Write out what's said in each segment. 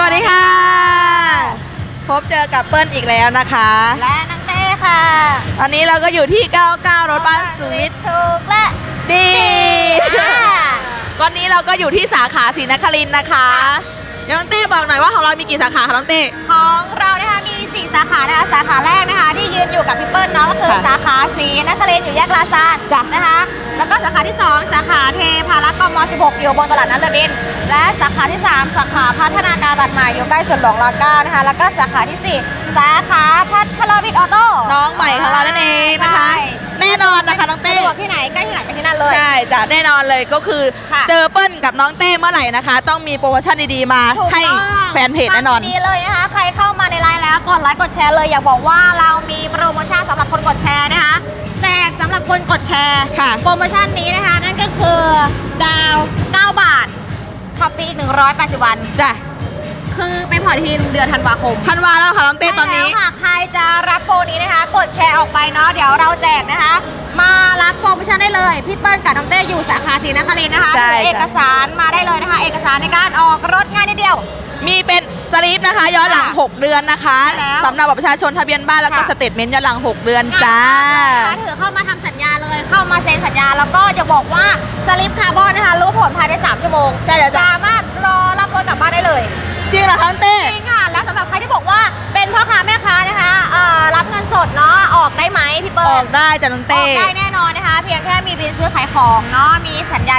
วัสดีค่ะ พบเจอกับเปิ้ลอีกแล้วนะคะ และน้องเต้ค่ะ ตอนนี้เราก็อยู่ที่ 99 รถบ้านสุวิทย์ถูกและดีค่ะวันนี้เราก็อยู่ที่สาขาศรีนครินทร์นะคะเดี๋ยวน้องเต้บอกหน่อยว่าของเรามีกี่สาขาคะน้องเต้ ของเรานะคะมีสี่สาขานะคะสาขาแรกนะคะ ที่ยืนอยู่กับพี่เปิ้ลเนาะก็คือค่ะสาขาสีนครินทร์อยู่แยกลาซานจ้ะ นะคะ แล้วก็สาขาที่ 2 สาขาเทพารักกม16อยู่บนตลาดนัดเรดินและสาขาที่ 3 สาขาพัฒนาการบัดใหม่อยู่ใกล้สวนหลวงรเก้านะคะ แล้วก็สาขาที่ 4 สาขาพัทรวิทย์ออโต้น้องใหม่ของเรานั่นเองนะคะใช่แน่นอนนะคะน้องเต้สะดวกที่ไหนใกล้ที่ไหนไปที่นั่นเลย ใช่จ้ะแน่นอนเลยก็คือค่ะเจอเปิ้ลกับน้องเต้เมื่อไหร่นะคะ ต้องมีโปรโมชั่นดีๆมาถูกให้ต้องแฟนเพจแน่นอนฟังดีๆเลยนะคะ ใครเข้ามาในไลน์แล้วกดไลค์กดแชร์เลยอยากบอกว่าเรามีโปรโม คนกดแชร์ค่ะ โปรโมชั่นนี้นะคะ นั่นก็คือดาว 9 บาทขับฟรีอีก180 วัน จ้ะคือไปผ่อนทีเดือนธันวาคมทันวาแล้วค่ะน้องเต้ตอนนี้ ใช่แล้วค่ะใครจะรับโปรนี้นะคะ กดแชร์ออกไปเนาะเดี๋ยวเราแจกนะคะ มารับโปรโมชั่นได้เลย พี่เปิ้ลกับน้องเต้อยู่สาขาศรีนครินทร์นะคะใช่ถือเอกสารมาได้เลยนะคะ เอกสารในการออกรถง่ายนิดเดียว มีเป็น สลิปนะคะย้อนหลังค่ะ6เดือนนะคะใช่แล้วสำเนาบัตรประชาชนทะเบียนบ้านแล้วก็ค่ะสเตทเมนต์ย้อนหลัง 6 เดือนจ้านะคะถือเข้ามาทำสัญญาเลยเข้ามาเซ็นสัญญาแล้วก็จะบอกว่าสลิปคาร์บอนนะคะรู้ผลภายใน 3 ชั่วโมงใช่แล้วจ้ะสามารถรอรับรถกลับบ้านได้เลย จริงเหรอคะน้องเต้จริงค่ะแล้วสำหรับใครที่บอกว่าเป็นพ่อค้าแม่ค้านะคะเอ่อรับเงินสดเนาะออกได้ไหมพี่อเปิ้อลกได้จ้ะน้องอเต้อกได้แน่นอนนะคะ เพียงแค่มีบินซื้อขายของเนาะมีสัญญ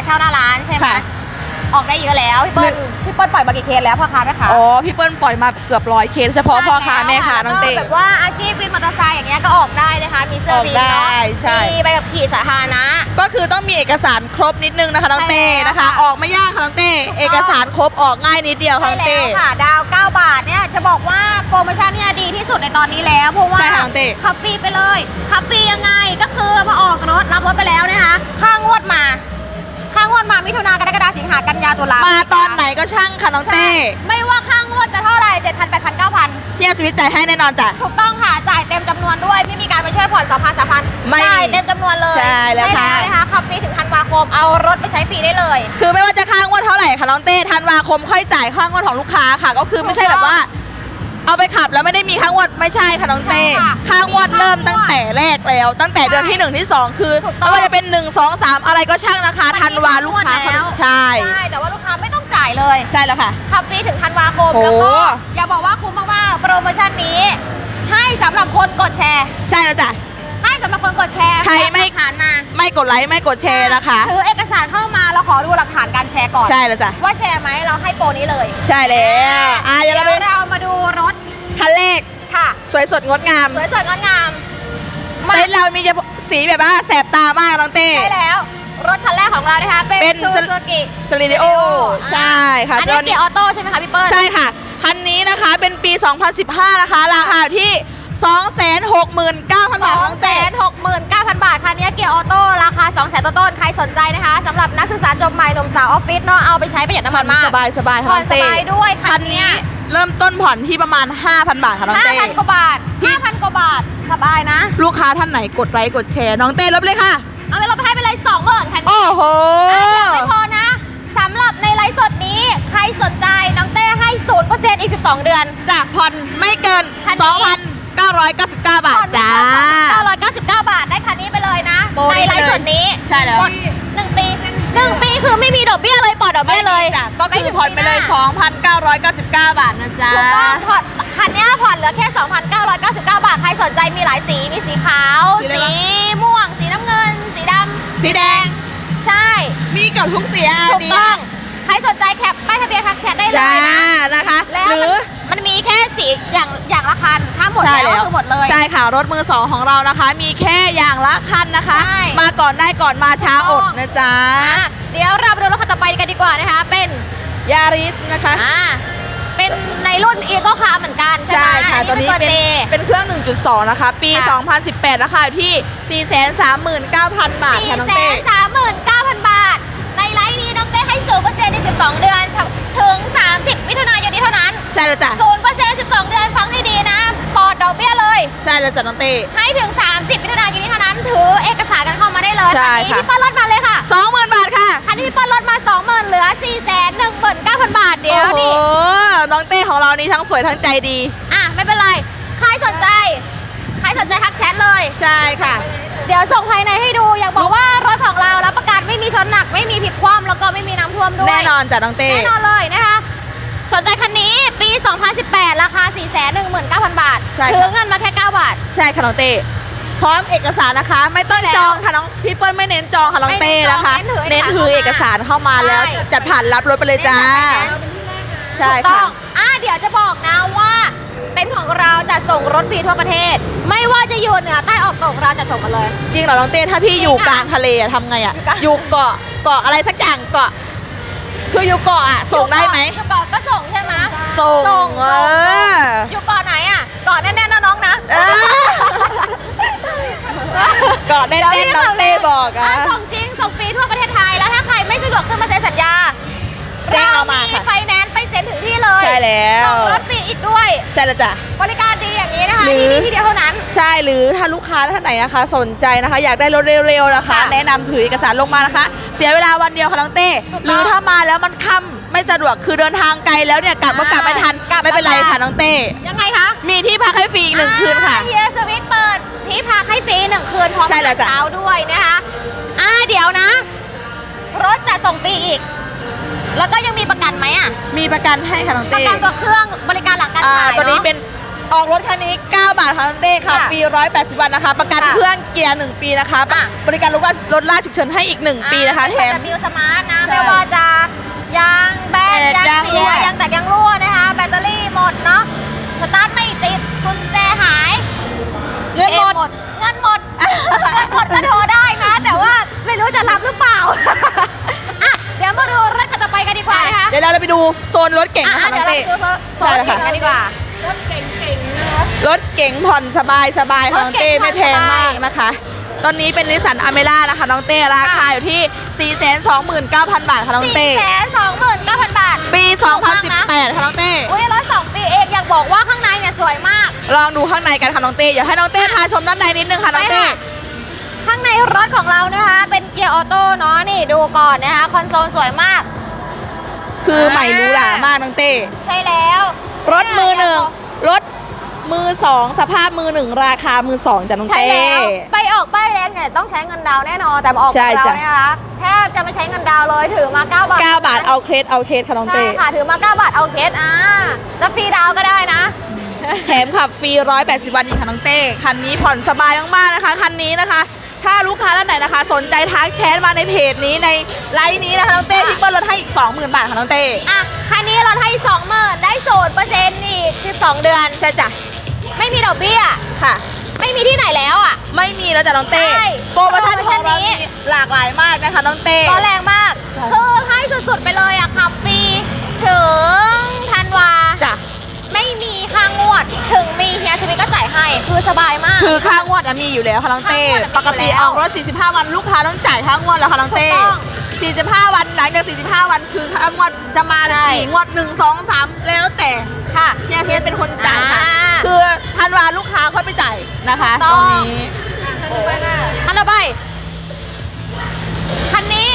ออกได้เยอะแล้วพี่เปิ้ลพี่เปิ้ลปล่อยมากี่เคสแล้วพ่อค้าแม่ค้าอ๋อพี่เปิ้ลปล่อยมาเกือบร้อยเคสเฉพาะพ่อค้าแม่ค้าน้องเต้แล้วก็แบบว่าอาชีพวินมอเตอร์ไซค์อย่างเงี้ยก็ออกได้นะคะมีเซอร์วิสออกได้เนาะใช่มีใบขับขี่สาธารณะก็คือต้องมีเอกสารครบนิดนึงนะคะน้องเต้ใช่แล้วนะคะค่ะออกไม่ยากค่ะน้องเต้ถูกต้องเอกสารครบออกง่ายนิดเดียวค่ะใช่น้องแล้เต้วค่ะดาว 9 บาทเนี่ยจะบอกว่าโปรโมชั่นเนี่ยดีที่สุดในตอนนี้แล้วเพราะว่าใช่ค่ะน้องเต้ขับฟรีไปเลยขับฟรียังไงก็คือมาออกรถรับรถไปแล้วนะคะค่างวดมาค่า งวดมามิถุนากรกฎาสิงหากันยาตุลามาตอนไหนก็ช่างค่ะน้องใช่เต้ไม่ว่าค่างวดจะเท่าไหร่7 0 0 0 8 0 0 9,000เฮียสวิตจ่ายให้แน่นอนจ้ะถูกต้องค่ะจ่ายเต็มจำนวนด้วยไม่มีการไปช่วยผ่อน2,000 3,000ไม่มีจ่ายเต็มจำนวนเลยใช่แล้วค่ะใช่นะคะขับฟรีถึงธันวาคมเอารถไปใช้ฟรีได้เลย คือไม่ว่าจะค่างวดเท่าไหร่ค่ะน้องเต้ธันวาคมค่อยจ่ายค่างวดของลูกค้าค่ะ ก็คือไม่ใช่แบบว่า เอาไปขับแล้วไม่ได้มีค่างวดไม่ใช่ค่ะน้องเต้ใช่ค่ะค่างวดเริ่มตั้งแต่แรกแล้ว ตั้งแต่เดือนที่หนึ่งที่สองคือถูกต้องไม่ว่าจะเป็นหนึ่งสองสามอะไรก็ช่างนะคะธันวาลูกค้ามันมีค่างวดแล้วใช่ ใช่แต่ว่าลูกค้าไม่ต้องจ่ายเลย ใช่แล้วค่ะ ขับฟรีถึงธันวาคม โอ้ แล้วก็อย่าบอกว่าคุ้มมากๆโปรโมชั่นนี้ ให้สำหรับคนกดแชร์ ใช่แล้วจ้ะให้ สำหรับคนกดแชร์ใครไม่แสดงหลักฐานมาไม่กดไลค์ไม่กดแชร์นะคะ ถือเอกสารเข้ามาเราขอดูหลักฐานการแชร์ก่อน ใช่แล้วจ้ะว่าแชร์ไหมเราให้โปรนี้เลยใช่แล้วอะเดี๋ยวเราไปเรามาดูรถคันแรกค่ะ สวยสดงดงามสวยสดงดงามมาเต็นท์เรามีจะสีแบบว่าแสบตามากน้องเต้ใช่แล้ว รถคันแรกของเรานะคะเป็นเป็นซูซูกิสลิดิโอใช่ค่ะอันนี้เกียร์ออโต้ใช่ไหมคะพี่เปิ้ล ใช่ค่ะ คันนี้นะคะเป็นปี 2015 นะคะ ราคาอยู่ที่ 269,000 บาทสอน้งอง กียร์ออโต้ราคา2องแสนต้นๆใครสนใจนะคะสำหรับนักศึกษาจบใหม่หนุ่มสาวออฟฟิศเนาะเอาไปใช้ประหยัดน้ำมันมากสบายสบายๆค่ะผ่น้ออนงเต้สบายด้วยคัคันนเนี้นี้ยเริ่มต้นผ่อนที่ประมาณ 5,000 บาทค่ะน้องห้าเต้พันกว่าบาทที่ห้าพันกว่าบาทสบายนะ ลูกค้าท่านไหนกดไลค์กดแชร์น้องเต้รับเลยค่ะ เอาไปเราไปให้ไปเลยสองหมื่นคันนี้ โอ้โหไม่พอนะสำหรับในไลฟ์สดนี้ใครสนใจน้องเต้ให้ศูนย์เปอร์เซ็นต์อีก 12 เดือน จากผ่อนไม่เกิน คันนี้ 2,999 บาทจ้า 999 บาทได้คันนี้ไปเลยนะ โปรในนี้ไลฟ์สดนี้ใช่แล้ว หมดหนึ่งปีหนึ่งปีคือไม่มีดอกเบี้ยเลยปลอดดอกเบี้ยเลยจ้ะก็คือผ่อนไปเลย 2,999 บาทนะจ๊ะ ถูกต้องผ่อนคันเนี้ยผ่อนเหลือแค่ 2,999 บาท ใครสนใจมีหลายสีมีสีขาว สีอะไรสีบ้าง ม่วง สีน้ำเงิน สีดำสีแดงใช่มีเกับทุกสีอะถูกดีต้อง ใครสนใจแคปป้ายทะเบียนทักแชทได้เลจ้ายนะ นะคะ แล้วหรือ มันมันมีแค่สีอย่างอย่างละคัน ถ้าหมดใช่แล้วก็คือหมดเลย ใช่ค่ะ รถมือสองของเรานะคะ มีแค่อย่างละคันนะคะ ใช่ มาก่อนได้ก่อนมาช้าอดนะจ๊ะอะเดี๋ยวเราไปดูรถคันต่อไปกันดีกว่านะคะ เป็น ยาริสนะคะ อ่า เป็นในรุ่นอีโก้คาร์เหมือนกันใช่ใช่ไหมค่ะอัตัวนี้ตัวเป็นเจเป็นเครื่อง 1.2 นะคะ ปี ค่ะ 2018ราคาอยู่ที่ 439,000 บาทสี่ค่ะน้องแสเต้นสามหมื่นเก้าพันบาท ในไลฟ์นี้น้องเต้ให้ศูนย์เปอร์เซ็นต์ในสิบสองเดือน ถึงสามสิบมิถุนายนนี้เท่านั้นใช่แล้วจ้ะศูนย์เปอร์เซ็นต์สิบสองเดือนฟังให้ดีนะปลอดดอกเบี้ยเลย ใช่แล้วจ้ะน้องเต้ ให้ถึง 30 มิถุนายนนี้เท่านั้น ถือเอกสารกันเข้ามาได้เลยใช่คันนี้ค่ะพี่เปิ้ลลดมาเลยค่ะ20,000บาทค่ะคันนี้พี่เปิ้ลลดมา 20,000 เหลือ 4 1 9 0 0 0 บาทเดี๋ยวโอ้โหนี่น้องเต้ของเรานี่ทั้งสวยทั้งใจดี อะไม่เป็นไร ใครสนใจ ใครสนใจทักแชทเลย ใช่ค่ะ เดี๋ยวส่งภายในให้ดูอยากบอกว่ารถของเรารับประกันไม่มีชนหนักไม่มีพลิกคว่ำแล้วก็ไม่มีน้ำท่วมด้วย แน่นอนจ้ะน้องเต้ แน่นอนเลยนะคะ สนใจคันนี้ปี 2018 ราคา 419,000 บาทใช่ถือค่ะเงินมาแค่ 9 บาท ใช่ค่ะน้องเต้ พร้อมเอกสารนะคะ ไม่ต้องใช่แล้วจองค่ะน้องพี่เปิ้ลไม่เน้นจองค่ะน้องเต้นะคะ ไม่เน้เน้นนจองถือเอกสารเข้ามาแล้ว ใช่ จัดผ่านรับรถไปเลยจ้า ใช่ถูกต้ค่ะ องอะเดี๋ยวจะบอกนะว่า เต็นท์ของเราจะส่งรถฟรีทั่วประเทศ ไม่ว่าจะอยู่เหนือใต้ออกตกเราจะส่งมาเลย จริงเหรอน้องเต้ถ้าพี่อยู่กลางทะเลอะทำไงอะอยู่กลางอยู่เกาะเกาะอะไรสักอย่างเกาะ คืออยู่เกาะอะส่งได้ไหม อยู่เกาะก็ส่งใช่ไหมส่งส่งเอออยู่เกาะไหนอะเกาะแน่ๆนะน้องนะเออเกาะแน่นๆน้องเต้บอกอะส่งจริงส่งฟรีทั่วประเทศไทยแล้วถ้าใครไม่สะดวกขึ้นมาเซ็นสัญญาแจ้งเรามาค่ะไฟแนนซ์ ไปเซ็นถึงที่เลยใช่แล้วส่งรถฟรีอีกด้วย ใช่แล้วจ้ะ บริการดีอย่างนี้นะคะหรือ ที่นี่ที่เดียวเท่านั้น ใช่หรือถ้าลูกค้าท่านไหนนะคะ สนใจนะคะ อยากได้รถเร็วๆนะคะ ค่ะแนะนำถือเอกสารลงมานะคะ เสียเวลาวันเดียวค่ะน้องเต้ถูกต้องหรือถ้ามาแล้วมันค่ำไม่สะดวกคือเดินทางไกลแล้วเนี่ยกลับก็กลับไม่ทันกลับไม่เป็นไรไม่ทันค่ะน้องเต้ยังไงคะมีที่พักให้ฟรีอีกหนึ่งคืนค่ะ เฮียสวิตเปิดที่พักให้ฟรีหนึ่งคืนพร้อมใช่แล้วจ้ะอาหารเช้าด้วยนะคะอ่าเดี๋ยวนะ รถจะส่งฟรีอีก แล้วก็ยังมีประกันไหมอะ มีประกันให้ค่ะน้องปเต้ระกันตัวเครื่องบริการหลังการอ่าขายตัวนี้เนาะเป็นออกรถคันนี้ 9 บาทค่ะน้องเต้ค่ะค่ะฟรี180 วันนะคะ ประกันค่ะเครื่องเกียร์ 1 ปีนะคะ อะ บริการรถลากรถลากฉุกเฉินให้อีก 1 ปีนะคะแถม บิวสมาร์ทนะ ใช่ ไม่ว่าจะ เต้ไปดูโซนใช่แล้วเก่ค่ะงกันดีกว่ารถเก๋งผ่อนสบายสบายค่ะรน้ถองเก๋เต้งผ่อนไม่แพงสบายมากนะคะ ตอนนี้เป็นนิสสันอเมร่านะคะน้องเต้ราคาอยู่ที่ 429,000 บาทค่ะน้องเต้ สี่แสนสองหมื่นเก้าพันบาท ปี ถูกมากนะ 2018 ค่ะน้องเต้ อุ้ยรถสองปีเองอยากบอกว่าข้างในเนี่ยสวยมาก ลองดูข้างในกันค่ะน้องเต้ อยากให้น้องเต้พาชมด้านในนิดนึงค่ะน้องเต้ ไปค่ะ ข้างในรถของเรานะคะ เป็นเกียร์ออโต้เนาะนี่ดูก่อนนะคะคอนโซลสวยมาก คือใหม่หรูหรามากน้องเต้ ใช่แล้ว รถมือหนึ่งรถมือสองสภาพมือหนึ่งราคามือสองจ้ะน้องใช่เต้ แล้วไปออกป้ายแดงเนี่ยต้องใช้เงินดาวน์แน่นอนแต่มาออกใช่กับเราจ้ะ เนี่ยนะคะแทบจะไม่ใช้เงินดาวน์เลยถือมา 9 บาท9บาทเอาเคสเอาเคสค่ะน้องใช่เต้ ค่ะถือมา 9 บาทเอาเคสอ่าแล้วฟรีดาวน์ก็ได้นะ แถมขับฟรี 180 วันอีกค่ะน้องเต้ คันนี้ผ่อนสบายมากๆนะคะ คันนี้นะคะ ถ้าลูกค้าท่านไหนนะคะ สนใจทักแชทมาในเพจนี้ในไลน์นี้นะคะน้องเต้ค่ะพี่เปิ้ลลดให้อีก 20,000 บาทค่ะน้องเต้ อะคัน นี้เราให้สองหมื่นได้ศูนย์เปอร์เซ็นต์อีก12เดือนใช่จ้ะไม่มีดอกเบี้ย ค่ะ ไม่มีที่ไหนแล้วอะ ไม่มีแล้วจ้ะน้องเต้ใช่โปรโมชั่นของเราโปรโมชั่นนี้ มีหลากหลายมากนะคะน้องเต้ก็แรงมากใช่คือให้สุดๆไปเลยอะขับฟรีถึงธันวา จ้ะไม่มีค่างวด ถึงมีเฮียสวิตก็จ่ายให้ คือสบายมาก คือค่างวดอะมีอยู่แล้วค่ะน้องเต้ค่างวดอะมีอยู่แล้ว ปกติออกรถ 45 วันลูกค้าต้องจ่ายค่างวดแล้วค่ะน้องเต้ถูกต้อง 45 วันหลังจาก 45 วันคือค่างวดจะมาใช่กี่งวด1 2 3แล้วแต่ค่ะเนี่ยเคสเป็นคนจ่ายค่ะอ่า คือธันวาลูกค้าค่อยไปจ่ายนะคะถูกต้ตองรงนี้คันต่อไปคันนี้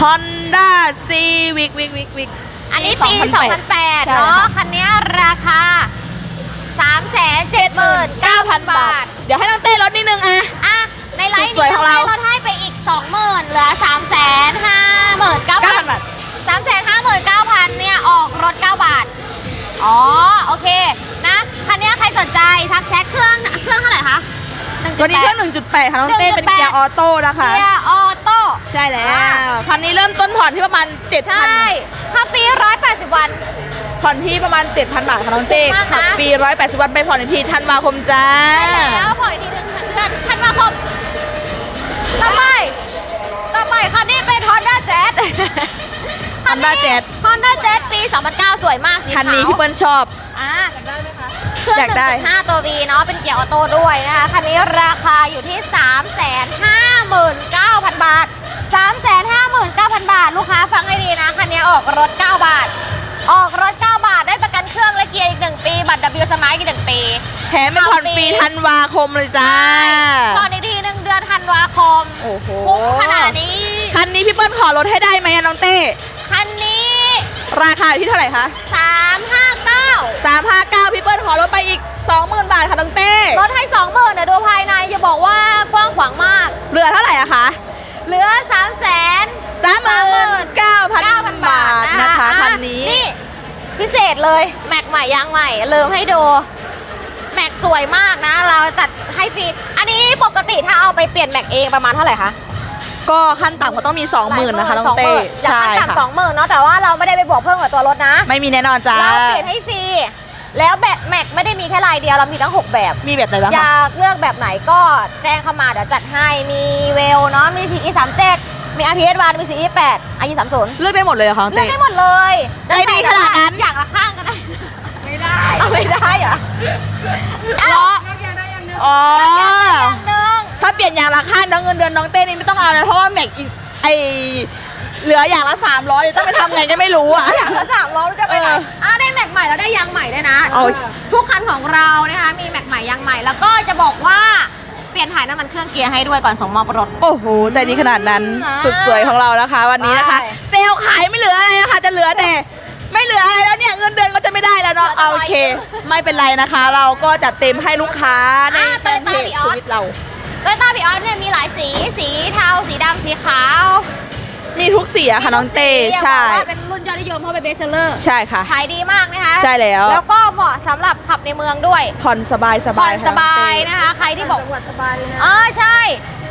Honda Civic วิกวิกวิก อันนี้ปี 2008 ใช่เนาะค่ะคันนี้ราคา 379,000 บาท เดี๋ยวให้น้องเต้ลดนิดนึงอะ อะ ในไลน์สวยนี้ของเรา ลดให้ไปอีก 20,000เหลือ 359,000 9,000 บาท สามแสนห้าหมื่นเก้าพันเนี่ย ออกรถ9บาท อ๋อ โอเค นะ คันเนี้ยใครสนใจ ทักแชทเครื่อง เครื่องเท่าไหร่คะ1.8ตัวนี้เครื่อง 1.8 ค่ะน้องเต้1.8เป็นเกียร์ออโต้นะคะ เกียร์ออโต้ ใช่แล้อ่า ว คันนี้เริ่มต้นผ่อนที่ประมาณ ใช่7,000 ค่าฟรีร้อยแปดสิบวัน ผ่อนที่ประมาณ 7,000 บาทค่ะน้องเต้ถูกมากนะ ขับฟรี180 วันไปผ่อนอีกทีธันวาคมจ้า แล้วผ่อนอีกทีหนึงเดือนธันวาคม เป็น Honda Jazz Honda Jazz Honda Jazz ปี 2009 สวยมากสีขาวคันนี้พี่เปิ้ลชอบ อะเครื่องอยากได้ 1.5ตัว V เนาะเป็นเกียร์ออโต้ด้วยนะคะ คันนี้ราคาอยู่ที่ 359,000 บาท 359,000 บาท ลูกค้าฟังให้ดีนะ คันนี้ออกรถ 9 บาท ออกรถ 9 บาทได้ประกัน เครื่องและเกียร์อีก 1 ปี บัตร W Smart อีก 1 ปีแถมเป็นผ่อนฟรีธันวาคมเลยจ้า ผ่อนอีกทีหนึ่งเดือนธันวาคมโอ้โห คุ้มขนาดนี้ คันนี้พี่เปิ้ลขอลดให้ได้ไหมอะน้องเต้ คันนี้ ราคาอยู่ที่เท่าไหร่คะสามห้าเก้า359 พี่เปิ้ลขอลดไปอีก 20,000 บาทค่ะน้องเต้ ลดให้สองหมื่นนะดูภายในอย่าบอกว่ากว้างขวางมาก เหลือเท่าไหร่อะคะ เหลือสามแสน39,000 บาทนะคะอ่คันนี้นี่ พิเศษเลยแม็กใหม่ยางใหม่ลืมให้ดูแม็กสวยมากนะ เราจัดให้ฟรีอันนี้ปกติถ้าเอาไปเปลี่ยนแม็กเองประมาณเท่าไหร่คะก็ขั้นต่ำก็ต้องมี 20,000นะคะน้องเต้ใช่ใช่ค่ะค่ะสองหมื่นเนาะแต่ว่าเราไม่ได้ไปบวกเพิ่มกับตัวรถนะ ไม่มีแน่นอนจ้าเราเปลี่ยนให้ฟรีแล้วแบบแม็กไม่ได้มีแค่ลายเดียวเรามีทั้ง 6 แบบ มีแบบไหนบ้างอคะยากเลือกแบบไหนก็แจ้งเข้ามาเดี๋ยวจัดให้มีเวลเนาะมี PE 37มี RPS 1มี CE 8 IE 30เลือกได้หมดเลยเหรอคะน้องเลือกเต้ ได้หมดเลยใจดีขนาดนั้น อย่างละข้างก็ได้ไม่ได้เอาไม่ได้เหรอล้ออ๋อ อย่างหนึ่งถ้าเปลี่ยนอย่างละขั้นน้องเงินเดือนน้องเต้นี่ไม่ต้องเอานะเพราะว่าแม็กอีกไอเหลืออย่างละ300เนี่ยต้องไปทำไงก็ไม่รู้อะ อย่างละสามร้อยจะไปไหนเอออะได้แม็กใหม่แล้วได้ยางใหม่ด้วยนะ เอา ทุกคันของเรานะคะมีแม็กใหม่ยางใหม่แล้วก็จะบอกว่าเปลี่ยนถ่ายน้ำมันเครื่องเกียร์ให้ด้วยก่อนส่งมอบรถ โอ้โห ใจดีขนาดนั้นอ่าสุดสวยของเรานะคะ วันนี้นะคะใช่เซลล์ขายไม่เหลืออะไรนะคะ จะเหลือแต่ไม่เหลืออะไรแล้วเนี่ยเงินเดือนก็จะไม่ได้แล้วเนาะเอาโอเค ไม่เป็นไรนะคะ เราก็จัดเต็มให้ลูกค้าในแฟนเพจสวิตเราโตโยต้าบีออสเนี่ยมีหลายสี สีเทา สีดำสีขาว มีทุกเสียค่ะน้องเต้สีใช่บอกว่าเป็นรุ่นยอดนิยมเพราะเป็นเบสเซอร์ ใช่ค่ะ ขายดีมากนะคะ ใช่แล้ว แล้วก็เหมาะสำหรับขับในเมืองด้วยผ่อนสบายสผ่บาอยนค่ะสบายน้องเต้นะคะ ใครที่บอกสบายเลยนะอ๋อใช่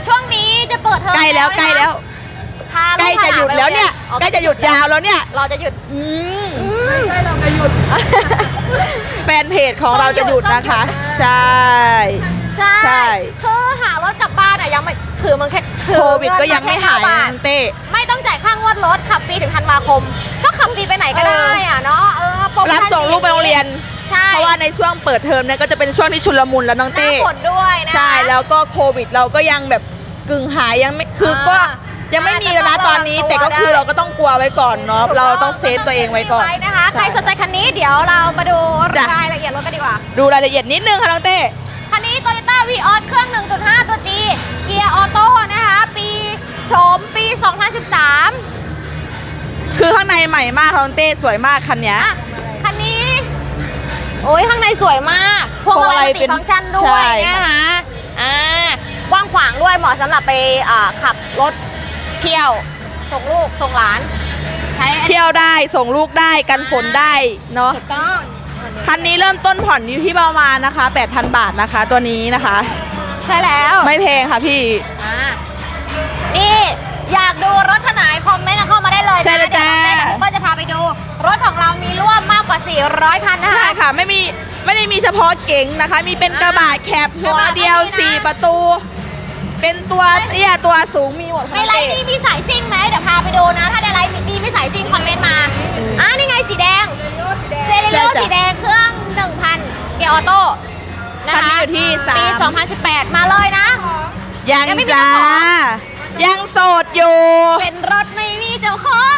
ช่วงนี้จะเปิดเทอมใกล้แล้วใกล้แล้ว พาใกล้จะหยุดแล้วเนี่ย ใกล้จะหยุดยาวแล้วเนี่ย เราจะหยุด อืมใช่เราจะหยุด แฟนเพจของเราจะหยุดนะคะใช่ ใช่ใช่คือหารถกลับบ้านอะยังไม่คือมันแค่คือโควิดก็ยังไม่หายเงินนะแค่น้องเต้ ไม่ วดรถขับฟรีถึงธันวาคม ก็ขับฟรีไปไหนก็ได้อะเนาะเออโปโมรับชั่นส่งลูกไปโรงเรียน ใช่เพราะว่าในช่วงเปิดเทอมเนี่ยก็จะเป็นช่วงที่ชุลมุนแล้วน้องหน้าเต้ ฝนด้วยนะ ใช่แล้วก็โควิดเราก็ยังแบบกึ่งหายยังไม่คือก็อ่ายังไม่มีแล้วนะตอนนี้แต่ก็คือเราก็ต้องกลัวไว้ก่อนเนาะเราต้องเซฟตัวเองไว้ก่อน นะคะใช่ใครสนใจคันนี้เดี๋ยวเรามาดูจ้ะ รายละเอียดรถกันดีกว่า ดูรายละเอียดนิดนึงค่ะน้องเต้ คันนี้ Toyota v ีออเครื่อง 1.5 ตัว G เกียร์ออโต้นะคะ ปีโฉมปี 2013 คือข้างในใหม่มากค่ะน้องเต้สวยมากคันเนี้ย อะคันนี้ โอ้ยข้างในสวยมากพวงพวงมามาลัลัยยติเป็นฟังก์ชันด้ใช่ วยนะคะอ่ากว้างขวางด้วยเหมาะสำหรับไปอ่าขับรถเที่ยวส่งลูกส่งหลาน ใช้เที่ยวได้ส่งลูกได้กันฝนได้เนาะถูกต้องคันนี้เริ่มต้นผ่อนอยู่ที่ประมาณนะคะ 8,000 บาทนะคะ ตัวนี้นะคะ ใช่แล้ว ไม่แพงค่ะพี่ อ่านี่ อยากดูรถขนาดคอมเมนต์กันเข้ามาได้เลยนะใช่เลยจ้า เดี๋ยวน้องเต้กับพี่เปิ้ลจะพาไปดู รถของเรามีร่วมมากกว่า 400 คันนะคะใช่ค่ะ ไม่มีไม่ได้มีเฉพาะเก๋งนะคะ มีเป็นกระบะแคบหัวเดียว กระบะก็มีนะ 4 ประตู เป็นตัวเตี้ยตัวสูงมีหมดในไลน์นี้มีสายซิ่งไหมเดี๋ยวพาไปดูนะ ถ้าในไลน์นี้มีสายซิ่งคอมเมนต์มาอ่านี่ไงสีแดงเซเลโรสีแดงเครื่อง 1,000 เกียร์ออโต้นะคันคะนี้อยู่ที่สาปีม2018 มาเลยนะยังยังไม่มีจ้าเจ้า ของยังโสด อยู่ เป็นรถไม่มีเจ้าของ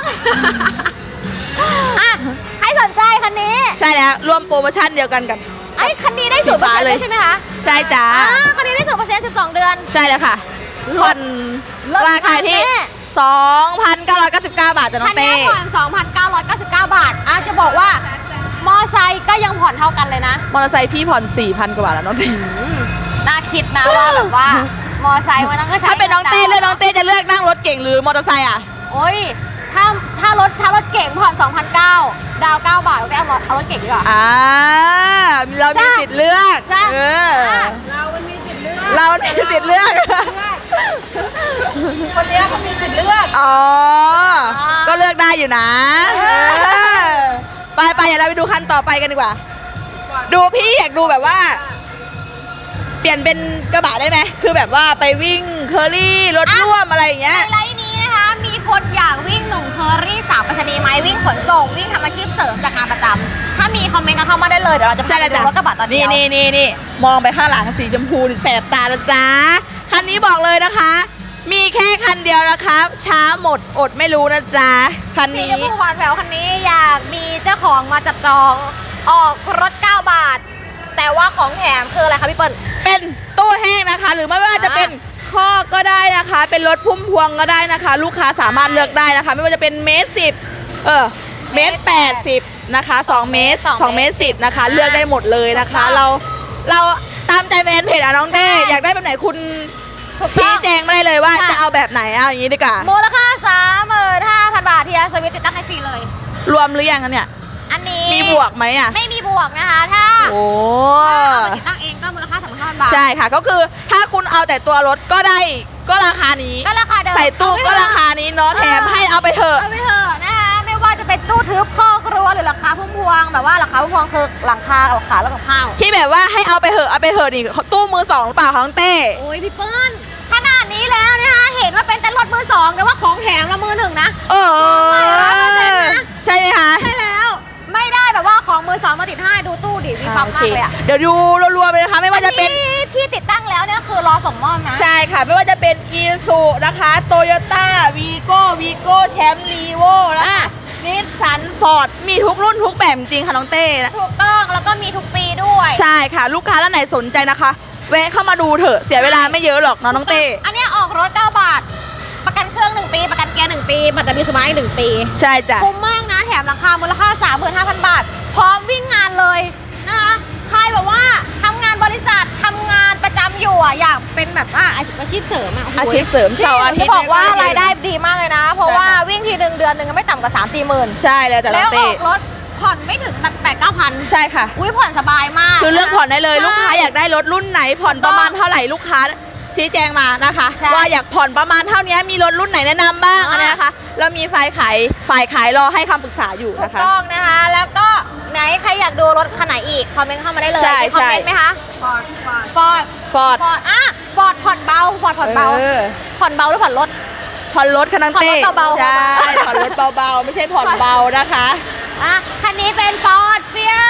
อะให้สนใจคันนี้ ใช่แล้วร่วมโปรโมชั่นเดียวกันกับ ไอ้คันนี้ได้สีศูนย์เปอร์ฟ้าเซ็นต์เลยใช่ไหมคะใช่จ้าอ่าคันนี้ได้ศูนย์เปอร์เซ็นต์สิบสองเดือน ใช่แล้วค่ะผ่อนลดราคาที่ แน่ 2,999 บาทจ้ะน้คัอนงนี้เต้ผ่อน2,999 บาทอะจะบอกว่า มอไซค์ก็ยังผ่อนเท่ากันเลยนะ มอเตอร์ไซค์พี่ผ่อน4,000 กว่าบาทแล้วน้องเต้ น่าคิดนะว่าแบบว่า มอไซค์มันต้องก็ใช้ถ้าเป็นน้องเต้เลือกน้องเต้จะเลือกนั่งรถเก่งหรือมอเตอร์ไซค์อะ โอ้ยถ้าถ้ารถถ้ารถเก่งผ่อน2,900ดาว9บาทก็เอาเอารถเก่งดีกว่า อ่าเรามีสิทธิ์เลือกใช่เอออะเรามีสิทธิ์เลือก เรามีสิทธิ์เลือกคนนี้เขามีสิทธิ์เลือก อ๋ออ่าก็เลือกได้อยู่นะเออไปไปเดี๋ยวเราไปดูคันต่อไปกันดีกว่า ดูพี่อยากดูแบบว่าเป ลี่ยนเป็นกระบะได้ไหมคือแบบว่าไปวิ่งเคอรี่รถร่วมอะไรอย่างเงี้ยในไลน์นี้นะคะ มีคนอยากวิ่งหนุ่มเคอรี่สาวปัชนีไหมวิ่งขนส่ง วิ่งทำอาชีพเสริมจากงานประจำถ้ามีคอมเมนต์กันเข้ามาได้เลย เดี๋ยวเราจะพาใช่ไปแล้วดูจ้ะรถกระบะตอนเดีนี่ยวนี่นี่นี่มองไปข้างหลังสีชมพูนี่แสบตาละจ้าคันนี้บอกเลยนะคะ มีแค่คันเดียวนะครับ ช้าหมดอดไม่รู้นะจ๊ะคันสีนี้ชมพูหวานแหววคันนี้อยากมีเจ้าของมาจับจอง ออกรถ 9 บาท แต่ว่าของแถมคืออะไรคะพี่เปิ้ล เป็นตู้แห้งนะคะ หรือไม่ว่าจะเป็นข้อก็ได้นะคะ เป็นรถพุ่มพวงก็ได้นะคะ ลูกค้าสามารถเลือกได้นะคะ ไม่ว่าจะเป็นเมตรสิบเออเมตรแปดสิบนะคะสองเมตรสองเมตรสิบนะคะ เลือกได้หมดเลยนะคะ เราเราตามใจแฟนเพจอะน้องเต้ใช่อยากได้แบบไหนคุณถูกต้ชี้องแจงมาได้เลยว่าค่ะจะเอาแบบไหนเอาอย่างนี้ดีกว่ามูลค่า35,000บาทที่สวิตติดตั้งให้ฟรีเลย รวมหรือยังอะเนี่ยอันนี้ มีบวกไหมอะไม่มีบวกนะคะถ้าโอ้ ถ้าติดตั้งเองก็มูลค่า35,000บาท ใช่ค่ะ ก็คือถ้าคุณเอาแต่ตัวรถก็ได้ก็ราคานี้ ก็ราคาเดิมใส่ตู้เอไปก็เถอะราคานี้เนาะแถมเออให้เอาไปเถอะเอาไปเถอะนะคะไม่ว่าจะเป็นตู้ทึบข้อกรั้วหรือหลังคาพุ่มพวง แบบว่าหลังคาพุ่มพวงคือหลังคากับขาแล้วกับข้าวที่แบบว่าให้เอาไปเถอะเอาไปเถอะนี่ตู้มือสองหรือเปล่าคะน้องเต้โอ้ยพี่เปิ้ลขนาดนี้แล้วนะคะเห็นว่าเป็นแต่รถมือสองแต่ว่าของแถมละมือหนึ่งนะเออไม่นะใช่ไหมคะใช่แล้วไม่ได้ แบบว่าของมือสองมาติดให้ดูตู้ดิมีความโอมาเคกเลยอะเดี๋ยวดูรวมๆเลยนะคะไม่ว่าจะเป็นที่ที่ติดตั้งแล้วเนี่ยคือรอส่งมอบนะ ใช่ค่ะ ไม่ว่าจะเป็นอีซูนะคะโตโยต้าวีโก้วีโก้แชมป์ลีโวนะคะอะนิสสันฟอร์ดมีทุกรุ่นทุกแบบจริงๆค่ะน้องเต้นะถูกต้องแล้วก็มีทุกปีด้วย ใช่ค่ะ ลูกค้าท่านไหนสนใจนะคะ แวะเข้ามาดูเถอะเสียเวลาไม่เยอะหรอกเนาะน้องเต้ อันเนี้ยออกรถ9บาท ประกันเครื่อง1ปีประกันเกียร์1 ปีบัตรมีสมัย1ปี ใช่จ้ะ คุ้มมากนะ แถมราคามูลค่า 35,000 บาท พร้อมวิ่งงานเลยนะคะใครแบบว่าทำงานบริษัททำงานประจำอยู่อะอยากเป็นแบบว่าอาชีพอาชีพเสริมอะโโหอาชีพเสริมเสาร์อาทิตย์จะบอกว่าเนี่ยก็ รายได้ดีมากเลยนะ เพราะใช่ค่ะว่าวิ่งทีหนึ่งเดือนหนึ่งก็ไม่ต่ำกว่า3 4หมื่นใช่แล้วจ้ะน้แล้อวงอเต้อกรถผ่อนไม่ถึงแบบ8 9พันใช่ค่ะ อุ้ยผ่อนสบายมากคือเลือกผ่อนได้เลยใช่ ลูกค้าอยากได้รถรุ่นไหนผ่อนประมาณเท่าไหร่ลูกค้า ชี้แจงมานะคะ ใช่ว่าอยากผ่อนประมาณเท่านี้มีรถรุ่นไหนแนะนำบ้างอ่าอันนี้นะคะแล้วมีฝ่ายขายฝ่ายขายรอให้คำปรึกษาอยู่ถูกนะคะ ต้องนะคะ แล้วก็ไหนใครอยากดูรถคันไหนอีก คอมเมนต์เข้ามาได้เลยใช่มีคอมเมนต์ใช่ไหมคะฟอร์ดฟอร์ดฟอร์ดฟอร์ดอะฟอร์ดผ่อนเบาฟอร์ดผ่อนเบาเออผ่อนเบาหรือผ่อนรถ ผ่อนรถคันนังเต้ผ่อนรถเบาๆ ใช่ผ่อนรถเบาๆ ไม่ใช่ผ่อนเบานะคะ อะคันนี้เป็นฟอร์ดเฟียต้า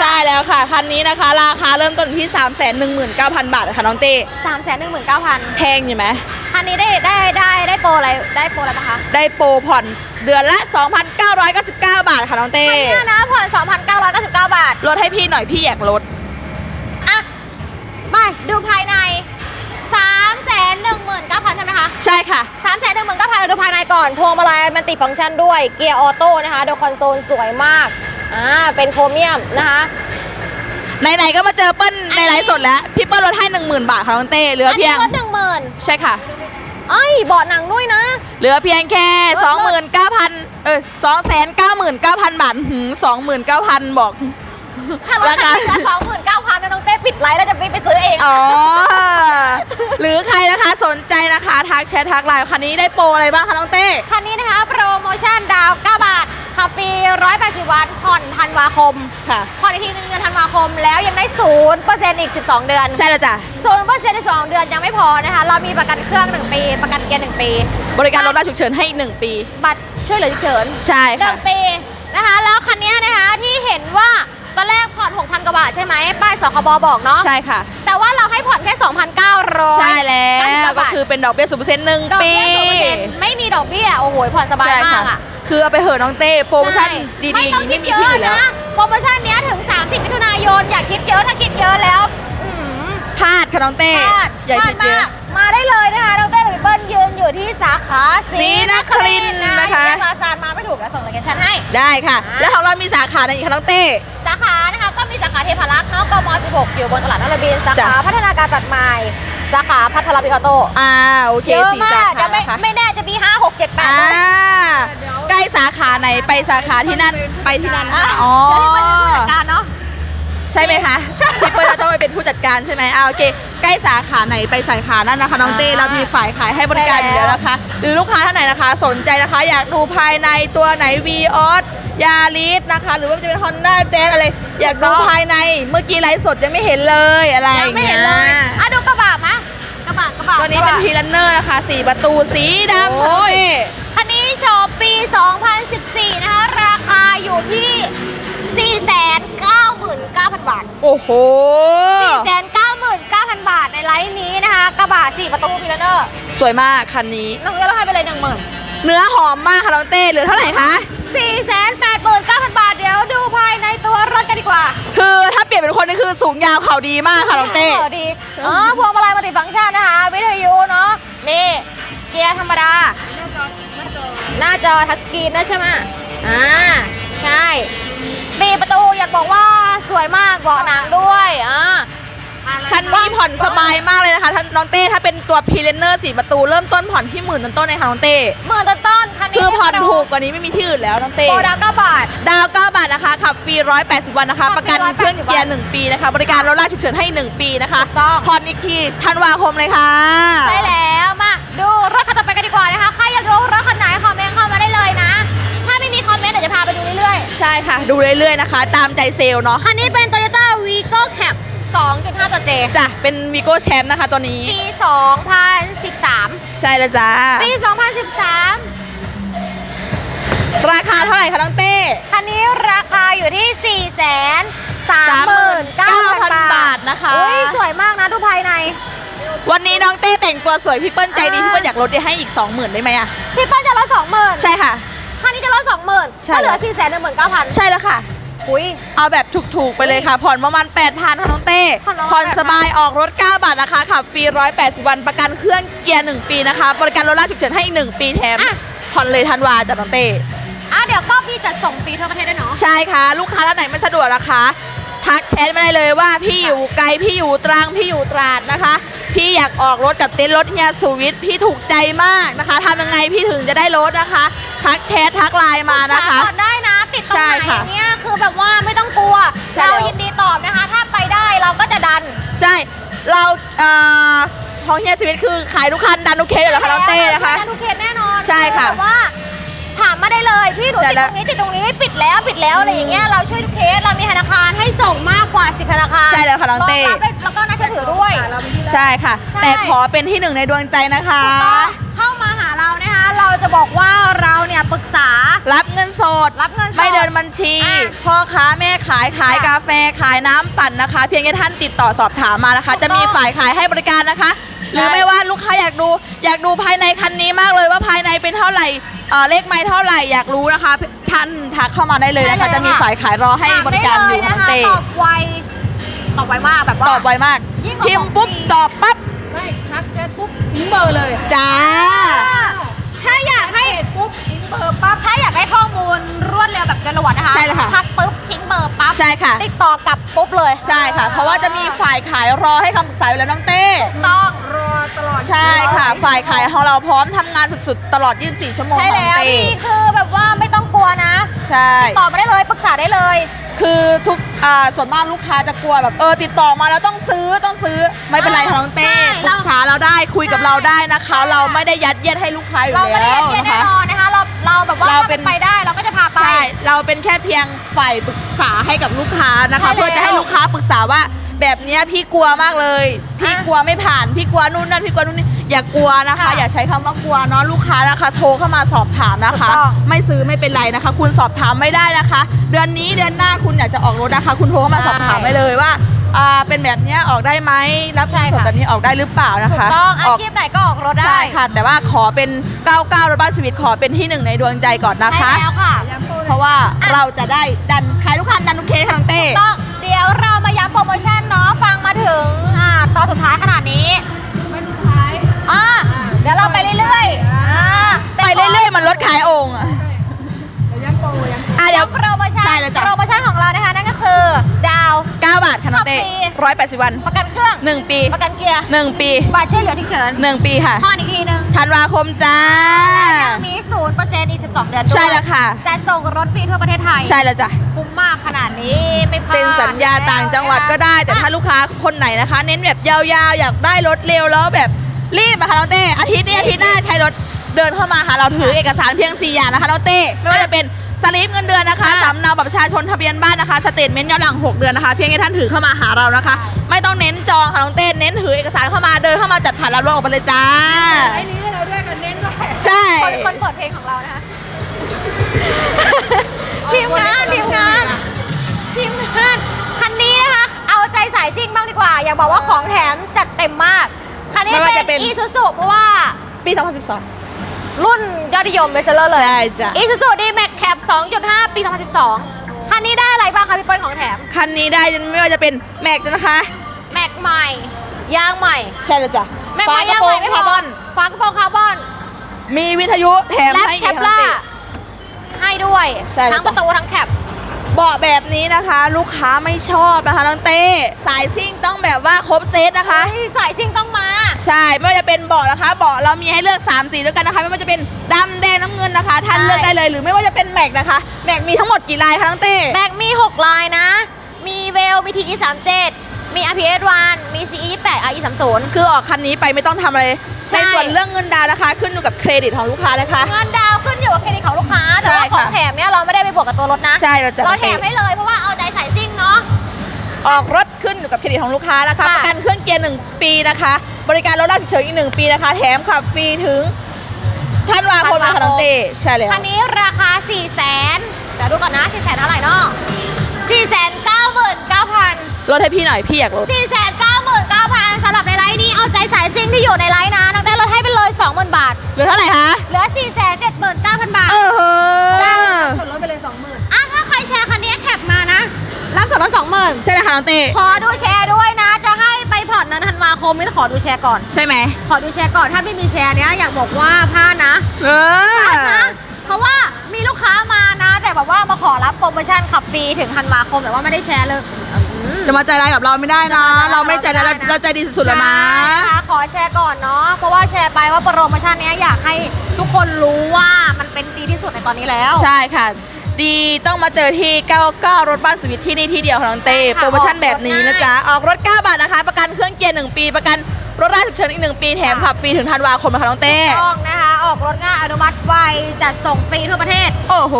ใช่แล้วค่ะ คันนี้นะคะ ราคาเริ่มต้นที่ 3 1 9 0 0 0 บาทค่ะน้องเต้สามแสนหนึ่งหมื่นเก้าพันแพงอยู่ไหม คันนี้ได้ได้ได้ได้โปรอะไรได้โปรอะไรปะคะได้โปรผ่อนเดือนละ 2,999 บาทค่ะน้องเต้คันนี้นะผ่อนสองพันเก้าร้อยเก้าสิบเก้าบาท ลดให้พี่หน่อยพี่อยากลด อะไปดูภายในสามแสนหนึ่งหมื่นเก้าพันใช่ไหมคะใช่ค่ะสามแสนหนึ่งหมื่นเก้าพันเราดูภายในก่อน พวงมาลัยมันติดฟังก์ชันด้วย เกียร์ออโต้นะคะ ดูคอนโซลสวยมาก อ่าเป็นโครเมียมนะคะไหนๆก็มาเจอเปิ้ลในไลฟ์สดแล้ว พี่เปิ้ลลดให้ 10,000 บาทค่ะน้องเต้เหลือเพียงนนี้ลดหนึ่งหมื่นใช่ค่ะไอ้ยเบาะหนังด้วยนะ เหลือเพียงแค่ 29,000 เออ299,000 บาทหืม29,000 บอก ถ้ารถคันนี้ละสองหมื่นเก้าพันนะน้องเต้ปิดไลน์แล้วจะไปไปซื้อเองอ๋อ หรือใครนะคะสนใจนะคะ ทักแชททักไลน์คันนี้ได้โปรอะไรบ้างคะน้องเต้ คันนี้นะคะ โปรโมชั่นดาว9บาทขับฟรี180 วันผ่อนธันวาคม ค่ะ ผ่อนอีกทีหนึงเดือนธันวาคมแล้วยังได้ศูนย์เปอร์เซ็นต์อีก 12 เดือนใช่แล้วจ้ะ ศูนย์เปอร์เซ็นต์ในสองเดือนยังไม่พอนะคะ เรามีประกันเครื่อง 1 ปี ประกันเกียร์ 1 ปี บริการรถราฉุกเฉินให้อีกหนึ่งปี บัตรช่วยเหลือฉุกเฉิน ใช่หนึ่ค่ะงปีนะคะแล้วคันนี้นะคะที่เห็นว่า ตอนแรกผ่อน6,000กว่าบาทใช่ไหมป้ายสคบบอกเนาะใช่ค่ะ แต่ว่าเราให้ผ่อนแค่ 2,900ใช่แล้ว99ก็บาทคือเป็นดอกเบี้ยศูนย์เปอร์เซ็นต์หนึ่งดอกปีเบี้ยศูนย์เปอร์เซ็นต์ไม่มีดอกเบี้ยโอ้โหผ่อนสบายใช่มาค่ะกอะคือเอาไปเหอะน้องเต้โปรโมชั่นใช่ดีๆอย่างนี้ไม่มีที่อื่นแล้วนะโปรโมชั่นเนี้ยถึง 30มิถุนายนอย่าคิดเยอะถ้าคิดเยอะแล้วอื้อหือ พลาดค่ะน้องเต้พลาดอย่าพลาคิดดเยมาอะกมาได้เลยนะคะดรหรือเบิ้ลยืนอยู่ที่สาขาศศรีนครินทร์นะคะ เดี๋ยวอาจารย์มาไม่ถูกแล้วส่งโลเคชั่นให้ ได้ค่ะอ่าแล้วของเรามีสาขาไหนอีกคะน้องเต้ สาขานะคะก็มีสาขาเทพารักษ์เนาะกม 16 อยู่บนตลาดนรบินสาจ้ะ ขาพัฒนาการตัดไม้สาขาพัทรบินออโต้อ่าโอเคเยอะสี่มาสากเดี๋ขายวไม่นะคะไม่แน่จะมี 5 6 7 8อ่าใกล้สาขาไหนไปสาขาที่นั่นไปที่นั่นค่ะอ๋อการเนาะ ใช่ไหมคะพี่เปิ้ลจะต้องไปเป็นผู้จัดการใช่ไหมอ่าโอเค ใกล้สาขาไหนไปสาขานั้นนะคะ น้องเต้อ่าเรามีฝ่ายขายให้บริการอยู่แล้วนะคะ หรือลูกค้าท่านไหนนะคะ สนใจนะคะ อยากดูภายในตัวไหน v ีออสยาริสนะคะ หรือว่าจะเป็น Honda Jazz อะไร อยากดูภายในเมื่อกี้ไลฟ์สดยังไม่เห็นเลยอะไรอยังย่างไม่เงี้เห็ยนเลยอะดูกระบะมะกระบะกระบะตัวนี้เป็นกระบะทีลันเนอร์นะคะสี่ประตูสีดำค่ะน้องเต้คันนี้โฉบปี 2014 นะคะ ราคาอยู่ที่ 499,000 บาท โอ้โห 499,000 บาทในไลน์นี้นะคะ กระบะ4ประตูพิลเนอร์สวยมากคันนี้ น้องเอ๋เราให้ไปเลย 10,000 เนื้อหอมมากค่ะน้องเต้เหลือเท่าไหร่คะ 489,000 บาท เดี๋ยวดูภายในตัวรถกันดีกว่าคือถ้าเปลี่ยนเป็นคนนี่คือสูงยาวเข่าดีมากค่ะน้องเต้เออดีอ๋อพวงมาลัยมัลติฟังก์ชันนะคะ วิทยุเนาะนี่เกียร์ธรรมดาหน้าจอทัชสกรีนนะใช่ไหมอ่า ใช่ สี่ประตูอยากบอกว่าสวยมากเบาะหนังด้วยอ่าคันนี้ผ่อนสบายมากเลยนะคะท่านน้องเต้ถ้าเป็นตัวพีเลนเนอร์สี่ประตูเริ่มต้นผ่อนที่หมื่นต้นๆในค่ะน้องเต้หมื่นต้นๆคันนี้คือผ่อนถูกกว่านี้ไม่มีที่อื่นแล้วน้องเต้โปรดาวเก้าบาท ดาว9บาทนะคะขับฟรี180วันนะคะขับฟรีประกันเครื่องเกียร์1ปีนะคะ บริการรถลากฉุกเฉินให้1ปีนะคะถูกต้องผ่อนอีกทีธันวาคมเลยค่ะใช่แล้วมาดูรถคันต่อไปกันดีกว่านะคะ รื่อยใช่ค่ะ ดูเรื่อยๆนะคะ ตามใจเซลล์เนาะๆ คันนี้เป็น Toyota Vigo Cap 2.5ตัว J จ้ะเป็นวีโก้แชมป์นะคะตัวนี้ ปี 2013 ใช่แล้วจ้าปี 2013 ราคาเท่าไหร่คะน้องเต้คันนี้ราคาอยู่ที่ 4 3 9 0 0 39,000 0 บาทนะคะ อุ้ยสวยมากนะดูภายใน วันนี้น้องเต้แต่งตัวสวยพี่เปิ้ลใจดีอ่า พี่เปิ้ลอยากลดให้อีก 20,000ได้ไหมอะพี่เป้ลจะลด20,000 ใช่ค่ะ คันนี้จะลด20,000ใช่ ก็เหลือ4 1 9 0 0 0ใช่แล้วค่ะ อุ้ย เอาแบบถูกๆไปเลยค่ะ ผ่อนประมาณ 8,000ค่ะน้องเต้ ผ่อนประมาณผ่อน8,000 สบายออกรถ 9 บาทนะคะขับฟรี 180 วันประกันเครื่องเกียร์ 1 ปีนะคะ บริการรถลากฉุกเฉินให้1ปีแถม อะ ผ่อนเลยทันวาจากน้องเต้ อะเดี๋ยวก็พี่จัดส่งฟรีทั่วประเทศได้วยเนาะ ใช่ค่ะ ลูกค้าท่านไหนไม่สะดวกนะคะ ทักแชทมาได้เลยว่าพี่อยู่ไกล พี่อยู่ตรัง พี่อยู่ตราดนะคะ พี่อยากออกรถกับเต็นท์รถเฮียสุวิทย์พี่ถูกใจมากนะคะทำยังไงพี่ถึงจะได้รถนะคะ ทักแชททักไลน์มานะคะ ตอบได้นะติดตรงใช่ไหนค่ะเนี่ยคือแบบว่าไม่ต้องกลัว ใช่เราแล้วยินดีตอบนะคะ ถ้าไปได้เราก็จะดัน ใช่เราเอ่อของเฮียสุวิทย์คือขายทุกคันดันทุกเคสอยู่แล้วค่ะน้องเต้นะคะดันทุกเคสแน่นอนใช่ค่ะอแบบว่าถามมาได้เลยพี่หนูใช่ติดแล้ตวรงนี้ติดตรงนี้ปิดแล้วปิดแล้วอะไรอย่างเงี้ยเราช่วยทุกเคสเรามีธนาคารให้ส่งมากกว่า 10 ธนาคารใช่แล้วค่ะน้องเต้รรับได้แล้วก็น่าเชื่อถือด้วย ใช่ค่ะ ใช่ แต่ขอเป็นที่หนึ่งในดวงใจนะคะ เข้ามาหาเรานะคะ เราจะบอกว่าเราเนี่ยปรึกษา รับเงินสด รับเงินสดไม่เดินบัญชี อะพ่อค้าแม่ขายขายค่ะกาแฟขายน้ำปั่นนะคะ เพียงแค่ท่านติดต่อสอบถามมานะคะ ถูกต้องจะมีฝ่ายขายให้บริการนะคะ หรือไม่ว่าลูกค้าอยากดู อยากดูภายในคันนี้มากเลยว่าภายในเป็นเท่าไหร่เอ่อเลขไม้เท่าไหร่อยากรู้นะคะ ท่านทักเข้ามาได้เลยนะคะจะมีฝ่ายขายรอให้บริการอยู่ถน้มองได้เต้เลยนะคะตอบไว ตอบไวมากแบบว่าตอบไวมาก ยิ่งกว่าพิมของพ์ปุ๊บฟรีตอบปั๊บ ไม่ทักแชทปุ๊บทิ้งเบอร์เลยจ้า ถ้าอยากให้เสร็จปุ๊บทิ้งเบอร์ปั๊บ ถ้าอยากได้ข้อมูลรวดเร็วแบบจรวดนะคะใช่เลยค่ะ ทักปุ๊บทิ้งเบอร์ปั๊บ ใช่ค่ะ ติดต่อกลับปุ๊บเลยใช่ค่ะ เพราะว่าจะมีฝ่ายขายรอให้คำปรึกษาอยู่แล้วน้องเต้ ต้อง รอตลอดใช่ค่ะ ฝ่ายขายของเราพร้อมทำงานสุดๆ ตลอด 24 ชั่วโมงใช่ของแล้วเต้ นี่คือแบบว่าไม่ต้องกลัวนะ ใช่ ตอบมาได้เลยปรึกษาได้เลย คือทุกอ่าส่วนมากลูกค้าจะกลัวแบบเออติดต่อมาแล้วต้องซื้อต้องซื้อไม่เป็นไรค่ะน้องเต้ใช่ปรึกษาเราได้คุยกับเราได้นะคะเราไม่ได้ยัดเยียดให้ลูกค้าอยู่เราไม่ได้แล้วเรียนนะแน่คะ นอนนะคะ เราเราแบบว่าเราถ้าเป็เป็นนไปได้เราก็จะพาไป ใช่เราเป็นแค่เพียงฝ่ายปรึกษาให้กับลูกค้านะคะ ใช่แล้ว เพื่อจะให้ลูกค้าปรึกษาว่า แบบเนี้ยพี่กลัวมากเลย พี่อะกลัวไม่ผ่านพี่กลัวนู่นนั่นพี่กลัวนู่นนี่ อย่ากลัวนะคะค่ะอย่าใช้คำว่ากลัวเนาะลูกค้านะคะ โทรเข้ามาสอบถามนะคะ ถูกต้อง ไม่ซื้อไม่เป็นไรนะคะ คุณสอบถามไม่ได้นะคะ เดือนนี้เดือนหน้าคุณอยากจะออกรถนะคะ คุณโทรเข้ามาใช่สอบถามไปเลยว่าอ่าเป็นแบบเนี้ยออกได้ไหมรับใช่เงินสดค่ะแบบนี้ออกได้หรือเปล่านะถูกคะต้องอาออกชีพไหนก็ออกรถได้ใช่ค่ะ แต่ว่าขอเป็น 99รถบ้านสวิตขอเป็นที่หนึ่งในดวงใจก่อนนะคะใช่แล้วค่ะ เพราะว่าเราจะได้ดันขายทุกคันดันทุกเคสค่ะน้องเต้ ต้องเดี๋ยวเรามาย้ำโปรโมชั่นเนาะฟังมาถึงอ่าตอนสุดท้ายขนาดนี้ไม่สุดท้าย อ่าเดี๋ยวเราไปเรื่อยๆอ่าไปเรื่อยๆมันรถขายโอ่งอะเดี๋ยวย้ำโปรย้ำอะเดี๋ยว โปรโมชั่นใช่แล้วจ้ะ โปรโมชั่นของเรานะคะนั่นก็คือ ดาว 9 บาทค่ะน้องเต้ขับฟรีร้อยแปดสิบวัน ประกันเครื่องหนึ่งปี ประกันเกียร์หนึ่งปีบัตรช่วยเหลือฉุกเฉินหนึ่งปีค่ะผ่อนอีกทีนึงธันวาคมจ้ามีศูนย์เปอร์เซ็นต์อีก12เดือนด้วยใช่แล้วค่ะ จะส่งรถฟรีทั่วประเทศไทย ใช่แล้วจ้ะ คุ้มมากขนาดนี้ไม่พลาดเซ็นสัญญาต่างจังหวัดก็ได้ แต่ถ้าลูกค้าคนไหนนะคะ เน้นแบบยาวๆ อยากได้รถเร็วแล้วแบบ รีบอะค่ะน้องเต้อาทิตย์นี้อาทิตย์หน้าใช้รถเดินเข้ามาหาเราถือเอกสารเพียง4อย่างนะคะน้องเต้ไม่ว่าจะเป็นสลิปเงินเดือนนะคะสำเนาบัตรประชาชนทะเบียนบ้านนะคะสเตทเมนต์ย้อนหลัง 6 เดือนนะคะ เพียงแค่ท่านถือเข้ามาหาเรานะคะ ไม่ต้องเน้นจองค่ะน้องเต้เน้นถือเอกสารเข้ามาเดินเข้ามาจัดผ่านรับรถออกไปเลยจ้าไอ้นี้ให้เราด้วยกันเน้นด้วยใช่คนคนเปิดเพลงของเรานะคะทีมงานทีมงานทีมงานคันนี้นะคะ เอาใจสายซิ่งบ้างดีกว่า อยากบอกว่าของแถมจัดเต็มมาก คันนี้ไม่ว่าจะเป็เป็นน อีซูซูเพราะว่าปี 2012 รุ่นยอดนิยมเบสเซอร์เลยใช่จ้ะ อีซูซูดีแม็กแคป2.5 ปี 2012 คันนี้ได้อะไรบ้างคะพี่เปิ้ลของแถม คันนี้ได้ไม่ว่าจะเป็นแม็กนะคะ แม็กใหม่ ยางใหม่ ใช่เลยจ้ะแม็กฝาใหม่กระยางโปรใหม่งไม่พคาอร์บอน ฝากระโปรงคาร์บอน มีวิทยุแถมและให้แคอีกปค่ะน้องล่าเต้ให้ด้วย ใช่แล้วทั้งประตูทั้งแคป เบาะแบบนี้นะคะ ลูกค้าไม่ชอบนะคะน้องเต้ สายซิ่งต้องแบบว่าครบเซตนะคะเฮ้ยสายซิ่งต้องมา ใช่ไม่ว่าจะเป็นเบาะนะคะเบาะเรามีให้เลือก3สีด้วยกันนะคะ ไม่ว่าจะเป็นดำแดงน้ำเงินนะคะท่านใช่เลือกได้เลยหรือไม่ว่าจะเป็นแม็กนะคะแม็กมีทั้งหมดกี่ลายคะน้องเต้แบกมี 6 ลายนะ มีเวลมี TE 37มี RPS 1มี CE 28 RE 30 คือออกคันนี้ไปไม่ต้องทำอะไรใช่ ในส่วนเรื่องเงินดาวน์นะคะ ขึ้นอยู่กับเครดิตของลูกค้านะคะ เงินดาวน์ขึ้นอยู่กับเครดิตของลูกค้าแต่ว่าใช่ขค่ะ องแถมเนี่ยเราไม่ได้ไปบวกกับตัวรถนะ ใช่เราจะเราแถมให้เลยเพราะว่าเอาใจสายซิ่งเนาะ ออกรถขึ้นอยู่กับเครดิตของลูกค้านะคะค่ะ ประกันเครื่องเกียร์ 1 ปีนะคะ บริการรถรับผิดชอบอีก 1 ปีนะคะ แถมขับฟรีถึงธันวาคมนะคะน้องเต้ใช่เลยคันนี้ราคา 4 0 0 0 0 0เดี๋ยวดูก่อนนะ 4 0 0 0 0เท่าไหร่เนาะ4 9 9 9 รถให้พี่หน่อยพี่อยากรถ4 9 9 9สำหรับในไลน์นี้เอาใจสายซิ่งที่อยู่ในไลน์นะน้องได้ลดให้ไปเลย 20,000 บาท เหลือเท่าไหร่คะเหลือ 4 7 9 0 0 0 บาท เออส่วนลดไปเลยสองหมื่นอะถ้าใครแชร์คันนี้แคปมานะ รับส่วนลด 20,000 ใช่เลยค่ะน้องเต้ขอดูแชร์ด้วยนะ จะให้ไปผ่อนนั้นธันวาคมไม่ขอดูแชร์ก่อน ใช่ไหมขอดูแชร์ก่อน ถ้าไม่มีแชร์เนี้ยอยากบอกว่าพลาดนะเออพลาดนะเพราะว่ามีลูกค้ามานะ แต่แบบว่ามาขอรับโปรโมชั่นขับฟรีถึงธันวาคมแต่ว่าไม่ได้แชร์เลยอืม จะมาใจร้ายกับเราไม่ได้นะจะมาใจร้ายเราไม่ได้ใจร้ายเราไม่ได้นะเราใจดีสุดๆแล้วนะ ใช่ค่ะขอแชร์ก่อนเนาะ เพราะว่าแชร์ไปว่าโปรโมชั่นเนี้ยอยากให้ทุกคนรู้ว่ามันเป็นดีที่สุดในตอนนี้แล้ว ใช่ค่ะ ดีต้องมาเจอที่99รถบ้านสวิตที่นี่ที่เดียวของน้องเต้ใช่ค่ะโปรโมชั่นแบบนี้นะจ๊ะ ออกรถง่ายออกรถ9บาทนะคะ ประกันเครื่องเกียร์ 1 ปี ประกันรถราชฉุกเฉินอีก 1 ปีแถมขับฟรีถึงธันวาคมนะคะน้องเต้ ต้องนะคะ ออกรถง่ายอนุมัติไวจัดส่งฟรีทั่วประเทศโอ้โห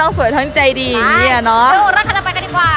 ทั้งสวยทั้งใจดีเนี่ยเนาะ ดูรถคันต่อไปกันดีกว่า